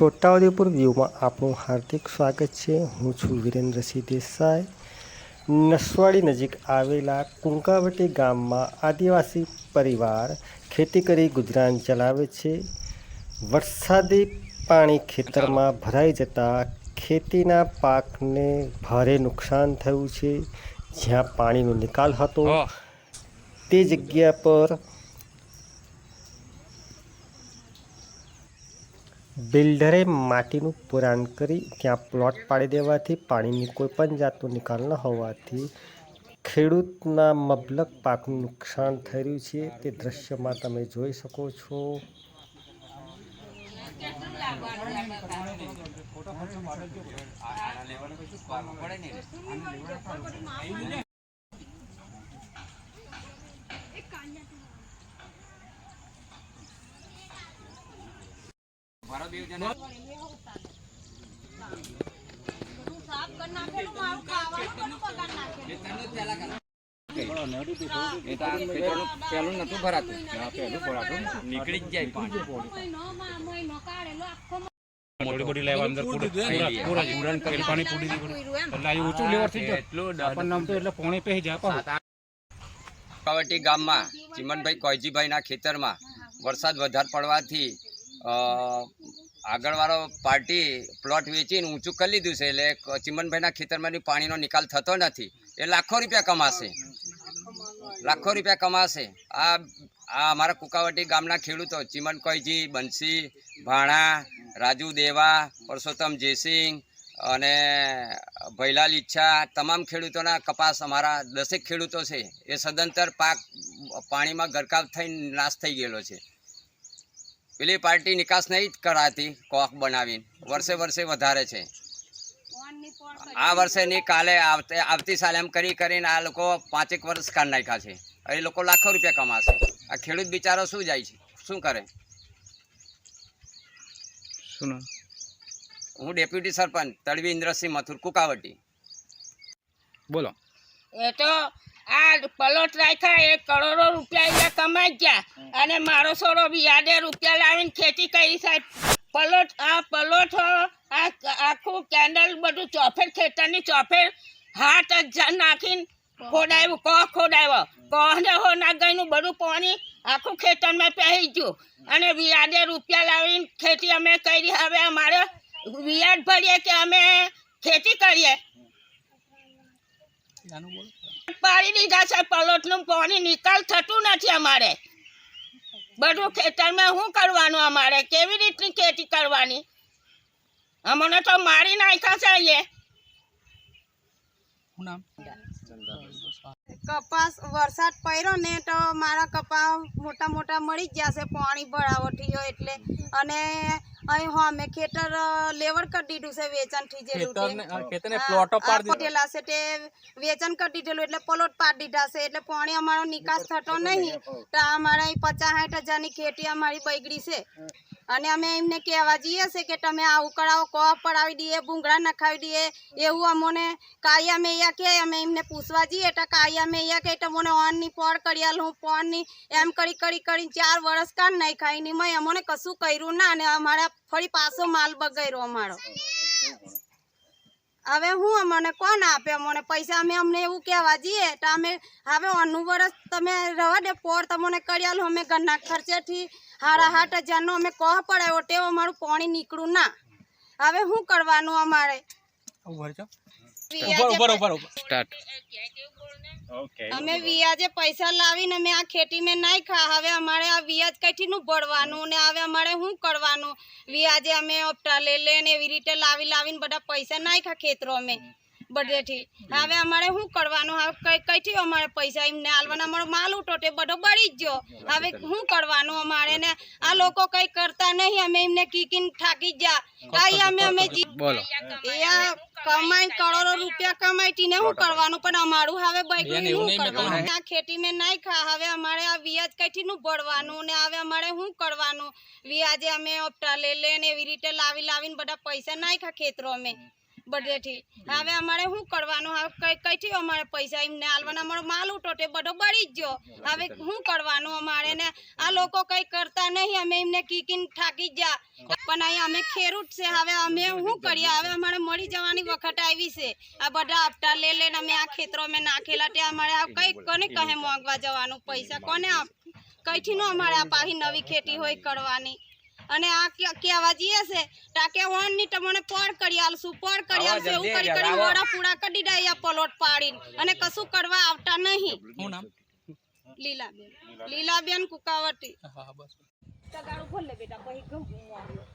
છોટાઉદેપુર વ્યૂમાં આપનું હાર્દિક સ્વાગત છે હું છું વિરેન્દ્રસિંહ દેસાઈ નસવાડી નજીક આવેલા કુંકાવટી ગામમાં આદિવાસી પરિવાર ખેતી કરી ગુજરાન ચલાવે છે વરસાદી પાણી ખેતરમાં ભરાઈ જતાં ખેતીના પાકને ભારે નુકસાન થયું છે જ્યાં પાણીનો નિકાલ હતો તે જગ્યા પર બિલ્ડરે માટીનું પુરાણ કરી ત્યાં પ્લોટ પાડી દેવાથી પાણીની કોઈ પણ જાતનો નિકાલ ન હોવાથી ખેડૂતના મબલક પાકનું નુકસાન થઈ રહ્યું છે. તે દ્રશ્યમાં તમે જોઈ શકો છો. એ તો કોઈજીભાઈ ના પેલું નતું ભરાતું. પેલું ભરાતું. નીકળી જ જાય પાણી. મોટી મોટી લેવા અંદર પૂરી પૂરા પૂરા જ. પેલું પાણી પૂરી એટલે ઊંચું લેવર થઈ જાય એટલું આપણને આમ તો એટલે પાણી પહેરી જાય કાવટી ગામમાં ચિમનભાઈ કોઈજીભાઈના ખેતરમાં વરસાદ વધારે પડવાથી આગળવાળો પાર્ટી પ્લોટ વેચીને ઊંચું કરી લીધું છે એટલે ચિમનભાઈના ખેતરમાંથી પાણીનો નિકાલ થતો નથી. એ લાખો રૂપિયા કમાશે. લાખો રૂપિયા કમાશે. આ આ અમારા કુકાવટી ગામના ખેડૂતો ચિમન કોઈજી બંસી, ભાણા, રાજુ દેવા, પરસોત્તમ જયસિંહ અને ભૈલાલ ઈચ્છા તમામ ખેડૂતોના કપાસ અમારા દસેક ખેડૂતો છે. એ સદંતર પાક પાણીમાં ગરકાવ થઈને નાશ થઈ ગયેલો છે. પેલી પાર્ટી નિકાસ નહીં જ કરાતી કોક બનાવીને. વર્ષે વર્ષે વધારે છે. આ વર્ષે નહીં કાલે આવતી સાલે એમ કરી કરીને આ લોકો પાંચેક વર્ષ કાઢ નાખ્યા છે. એ લોકો લાખો રૂપિયા કમાશે. આ ખેડૂત બિચારો શું જાય છે? શું કરે? હું ડેપ્યુટી સરપંચ તળવી ઇન્દ્રસિંહ મથુર કુકાવટી. બોલો. એ તો આ પલોટ રાખ્યા એ કરોડો રૂપિયા અહીંયા કમાઈ ગયા. અને મારો છોરો બી યાદે રૂપિયા લાવીને ખેતી કરી સાહેબ. પલોટ આ પલોઠો આ આખું કેન્ડલ બધું ચોફેર ખેતરની ચોફેર હાથ હજાર નાખીને ખોડાયું કોહ ખોડાવ્યો કોહને હો ના ગઈનું બધું પાણી? આખું ખેતરમાં પહેરી ગયું. અને વ્યાજે રૂપિયા લાવીને ખેતી અમે કરી હવે અમારે વ્યાજ ભરીએ કે અમે ખેતી કરીએ? પાડી દીધા છે પલોટનું પાણી નિકાલ થતું નથી અમારે. બધું ખેતરમાં શું કરવાનું અમારે? કેવી રીતની ખેતી કરવાની? અમને તો મારી નાખ્યા છે અહીંયા કપાસ વરસાદ પડ્યો ને તો મારા કપા મોટા મોટા મળી જ જશે પાણી ભરાવો થયો એટલે. અને અહીં હા મેં ખેતર લેવર લેવડ કરી દીધું છે વેચાણથી દીધેલા છે તે વેચાણ કરી દીધેલું એટલે પ્લોટ પાડી દીધા છે એટલે પાણી અમારો નિકાસ થતો નહીં. તો અમારે અહીં પચાસ સાઠ હજારની ખેતી અમારી બગડી છે. અને અમે એમને કહેવા જઈએ છે કે તમે આવું કરાવો કોપ પડાવી દઈએ, ભૂંગળા નખાવી દઈએ, એવું અમોને કાયા મૈયા કહે અમે એમને પૂછવા જઈએ તો કાયા મૈયા કે મને ઓનની પોળ કરી આલું પોરની એમ કરી કરી કરી ચાર વર્ષ કાન નહીં ખાઈ ની મેં અમને કશું કર્યું ના અને અમારા ફરી પાછો માલ બગાડ્યો અમારો. હવે હું અમને કોણ આપે? અમને પૈસા અમે અમને એવું કહેવા જઈએ તો અમે હવે અનુ વર્ષ તમે રવા દે, પોર તમને કરી આલું, અમે ઘરના ખર્ચેથી હારા હાટ હજારનો અમે કોહ પડાયો તે અમારું પાણી નીકળું ના. હવે શું કરવાનું અમારે? વ્યાજે અમે વ્યાજે પૈસા લાવીને અમે આ ખેતી મેં ખા. હવે અમારે આ વ્યાજ કઈથી નું ભરવાનું ને હવે અમારે શું કરવાનું? વ્યાજે અમે ઓપટા લઈ લે ને એવી રીતે લાવી લાવીને બધા પૈસા નાખ્યા ખા ખેતરો અમે બધેથી. હવે અમારે શું કરવાનું? હવે કઈથી અમારે પૈસા? એમને આલવાના અમારો માલ તે બધો બળી જ ગયો. હવે શું કરવાનું અમારે ને? આ લોકો કઈ કરતા નહીં અમે એમને કીકીને થાકી જ કઈ અમે અમે બોલો. કમાઈ કરોડો રૂપિયા કમાઈ ને શું કરવાનું? પણ અમારું હવે બૈકું શું કરવાનું? આ ખેતી મેં નહીં ખા હવે અમારે આ વ્યાજ કઈથી નું ભરવાનું ને હવે અમારે શું કરવાનું? વ્યાજે અમે ઓપટા લઈ લે ને એવી રીતે લાવી લાવીને બધા પૈસા નાખ્યા ખેતરો અમે. બધેથી હવે અમારે શું કરવાનું? હવે કઈ કઈથી અમારે પૈસા? એમને આલવાના અમારો માલ ઉટોટે બધો બળી જ ગયો. હવે શું કરવાનું અમારે ને? આ લોકો કઈ કરતા નહીં. અમે એમને કીકીને થાકી જ પણ અહીં અમે ખેડૂત છે. હવે અમે શું કરીએ? હવે અમારે મળી જવાની વખત આવી છે. આ બધા આપતા લે લઈને અમે આ ખેતરો અમે નાખેલા તે અમારે આ કઈ કોને કહે મોંઘવા જવાનું? પૈસા કોને આપ? કઈથી નો અમારે આ પાહી નવી ખેતી હોય કરવાની? અને આ કે- કહેવા જઈએ છે તાકે ઓનની તમને પર કરી આલશું પર કરી આલશું એવું કરી કરી. મોડા પૂરા કરી દીધા પલોટ પાડીને. અને કશું કરવા આવતા નહીં. શું નામ? લીલાબેન. લીલાબેન કુકાવટી. હા હા બસ. તગાડું ખોલ લે બેટા પછી ઘઉં આવ્યો.